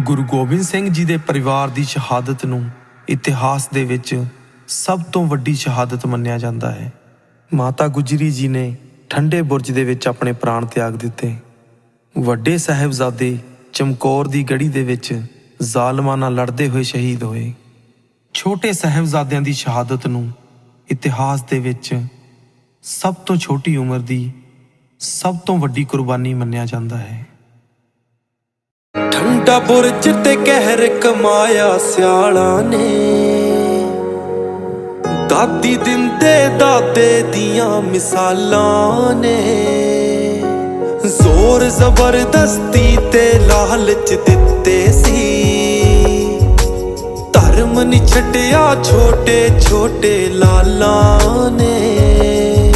ਗੁਰੂ ਗੋਬਿੰਦ ਸਿੰਘ ਜੀ ਦੇ ਪਰਿਵਾਰ ਦੀ ਸ਼ਹਾਦਤ ਨੂੰ ਇਤਿਹਾਸ ਦੇ ਵਿੱਚ ਸਭ ਤੋਂ ਵੱਡੀ ਸ਼ਹਾਦਤ ਮੰਨਿਆ ਜਾਂਦਾ ਹੈ। ਮਾਤਾ ਗੁਜਰੀ ਜੀ ਨੇ ਠੰਡੇ ਬੁਰਜ ਦੇ ਵਿੱਚ ਆਪਣੇ ਪ੍ਰਾਣ ਤਿਆਗ ਦਿੱਤੇ। ਵੱਡੇ ਸਾਹਿਬਜ਼ਾਦੇ ਚਮਕੌਰ ਦੀ ਗੜੀ ਦੇ ਵਿੱਚ ਜ਼ਾਲਮਾਂ ਨਾਲ ਲੜਦੇ ਹੋਏ ਸ਼ਹੀਦ ਹੋਏ। ਛੋਟੇ ਸਾਹਿਬਜ਼ਾਦਿਆਂ ਦੀ ਸ਼ਹਾਦਤ ਨੂੰ ਇਤਿਹਾਸ ਦੇ ਵਿੱਚ ਸਭ ਤੋਂ ਛੋਟੀ ਉਮਰ ਦੀ ਸਭ ਤੋਂ ਵੱਡੀ ਕੁਰਬਾਨੀ ਮੰਨਿਆ ਜਾਂਦਾ ਹੈ। ਠੰਡਾ ਬੁਰਜ ਤੇ ਕਹਿਰ ਕਮਾਇਆ ਸਿਆਲਾਂ ਨੇ। ਦਾਦੀ ਦਿੰਦੇ ਦਾਦੇ ਦੀਆਂ ਮਿਸਾਲਾਂ ਨੇ। ਜ਼ੋਰ ਜ਼ਬਰਦਸਤੀ ਤੇ ਲਾਲਚ ਦਿੱਤੇ ਸੀ। ਧਰਮ ਨਹੀਂ ਛੱਡਿਆ ਛੋਟੇ ਛੋਟੇ ਲਾਲਾਂ ਨੇ।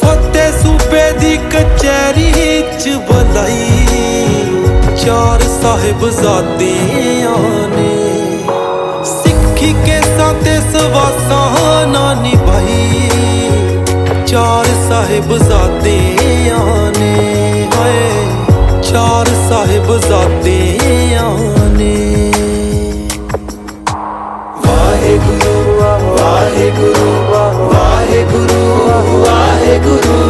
ਫਤਿਹ ਸੂਬੇ ਦੀ ਕਚਹਿਰੀ ਚ ਬਲਾ ਸਾਹਿਬਜ਼ਾਦਿਆਂ ਨੇ। ਸਿੱਖੀ ਕੇ ਤੇ ਸਵਾਸਾਂ ਨਾਨੀ ਨਿਭਾਈ। ਚਾਰ ਸਾਹਿਬਜ਼ਾਦਿਆਂ ਨੇ। ਹਾਏ, ਚਾਰ ਸਾਹਿਬਜ਼ਾਦਿਆਂ ਨੇ। ਵਾਹਿਗੁਰੂ ਵਾਹਿਗੁਰੂ ਵਾਹਿਗੁਰੂ ਵਾਹਿਗੁਰੂ।